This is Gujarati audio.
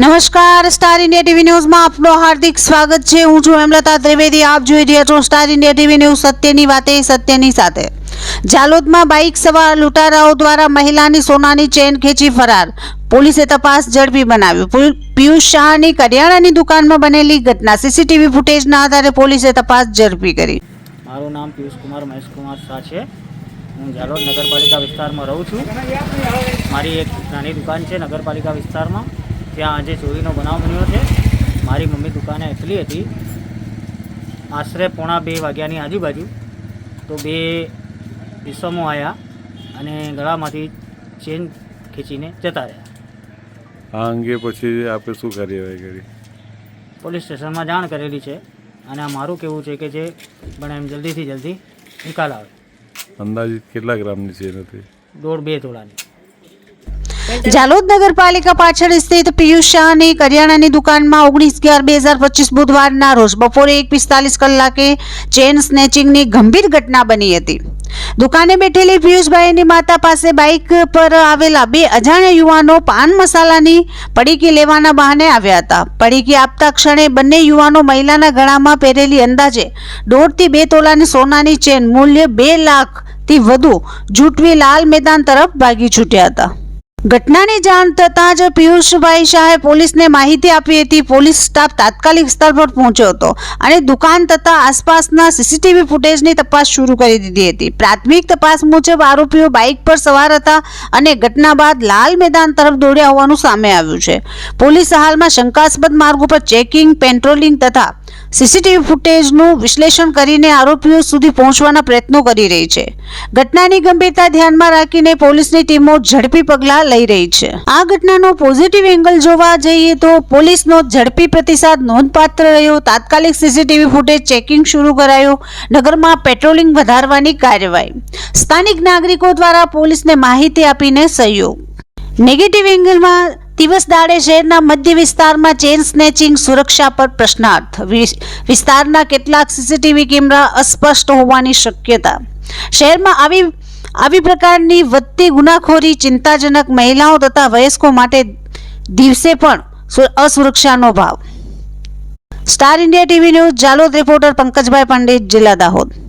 નમસ્કાર, સ્ટાર ઇન્ડિયા ટીવી ન્યૂઝમાં આપનું હાર્દિક સ્વાગત છે. હું છું હેમલતા ત્રિવેદી. આપ જોઈ રહ્યા છો સ્ટાર ઇન્ડિયા ટીવી ન્યૂઝ સત્યની વાતે, સત્યની સાથે. જાલોદમાં બાઇક સવાર લૂંટારાઓ દ્વારા મહિલાની સોનાની ચેન ખેંચી ફરાર. પોલીસે તપાસ ઝડપી બનાવી. પિયુષ શાહની કરિયાણાની દુકાનમાં બનેલી ઘટના. સીસીટીવી ફૂટેજના આધારે પોલીસે તપાસ ઝડપી કરી. મારું નામ પિયુષ કુમાર શાહ છે. હું જાલોદ નગરપાલિકા વિસ્તારમાં રહું છું. મારી એક નાની દુકાન છે નગરપાલિકા વિસ્તારમાં. ત્યાં આજે ચોરીનો બનાવ બન્યો છે. મારી મમ્મી દુકાને એટલી હતી. આશરે પોણા બે વાગ્યાની આજુબાજુ તો બે ઈસમો આવ્યા અને ગળામાંથી ચેન ખેંચીને જતા રહ્યા. આ અંગે પછી આપણે શું કાર્યવાહી કરી? પોલીસ સ્ટેશનમાં જાણ કરેલી છે અને આ મારું કેવું છે કે જે પણ એમ જલ્દીથી જલ્દી નિકાલ આવે. અંદાજિત કેટલા ગ્રામની ચેન હતી દોઢ બે તોલાની. જાલોદ નગરપાલિકા પાછળ સ્થિત પિયુષ શાહની કરિયાણાની દુકાનમાં ઓગણીસ અગિયાર બે હજાર પચીસ બુધવારના રોજ બપોરે એક પિસ્તાલીસ કલાકે ચેન સ્નેચિંગની ગંભીર ઘટના બની હતી. દુકાને બેઠેલી પિયુષભાઈની માતા પાસે બાઇક પર આવેલા બે અજાણ્યા યુવાનો પાન મસાલાની પડીકી લેવાના બહાને આવ્યા હતા. પડીકી આપતા ક્ષણે બંને યુવાનો મહિલાના ગળામાં પહેરેલી અંદાજે દોઢથી બે તોલાની સોનાની ચેન મૂલ્ય બે લાખથી વધુ જૂટવી લાલ મેદાન તરફ ભાગી છૂટ્યા હતા. ઘટનાની જાણ થતાં જ પિયુષભાઈ શાહે પોલીસને માહિતી આપી હતી. પોલીસ સ્ટાફ તાત્કાલિક સ્થળ પર પહોંચ્યો હતો અને દુકાન તથા આસપાસના સીસીટીવી ફૂટેજની તપાસ શરૂ કરી દીધી હતી. પ્રાથમિક તપાસ મુજબ આરોપીઓ બાઇક પર સવાર હતા અને ઘટના બાદ લાલ મેદાન તરફ દોડ્યા હોવાનું સામે આવ્યું છે. પોલીસ હાલમાં શંકાસ્પદ માર્ગો પર ચેકિંગ, પેટ્રોલિંગ તથા સીસીટીવી ફૂટેજનું વિશ્લેષણ કરીને આરોપીઓ સુધી પહોંચવાના પ્રયત્નો કરી રહી છે. ઘટનાની ગંભીરતા ધ્યાનમાં રાખીને પોલીસની ટીમો ઝડપી પગલાં લઈ રહી છે. આ ઘટનાનો પોઝિટિવ એંગલ જોવા જઈએ તો પોલીસનો ઝડપી પ્રતિસાદ નોંધપાત્ર રહ્યો. તાત્કાલિક સીસીટીવી ફૂટેજ ચેકિંગ શરૂ કરાયું. નગરમાં પેટ્રોલિંગ વધારવાની કાર્યવાહી. સ્થાનિક નાગરિકો દ્વારા પોલીસને માહિતી આપીને સહયોગ. નેગેટિવ એંગલમાં દિવસ દાડે શહેરના મધ્ય વિસ્તારમાં ચેન સ્નેચિંગ સુરક્ષા પર પ્રશ્નાર્થ. વિસ્તારના કેટલાક સીસીટીવી કેમેરા અસ્પષ્ટ હોવાની શક્યતા. શહેરમાં આવી આવી પ્રકારની વધતી ગુનાખોરી ચિંતાજનક મહિલાઓ તથા વયસ્કો માટે દિવસે પણ અસુરક્ષાનો ભાવ. Star India TV news, Jhalod reporter Pankajbhai Pandit, જિલ્લા દાહોદ.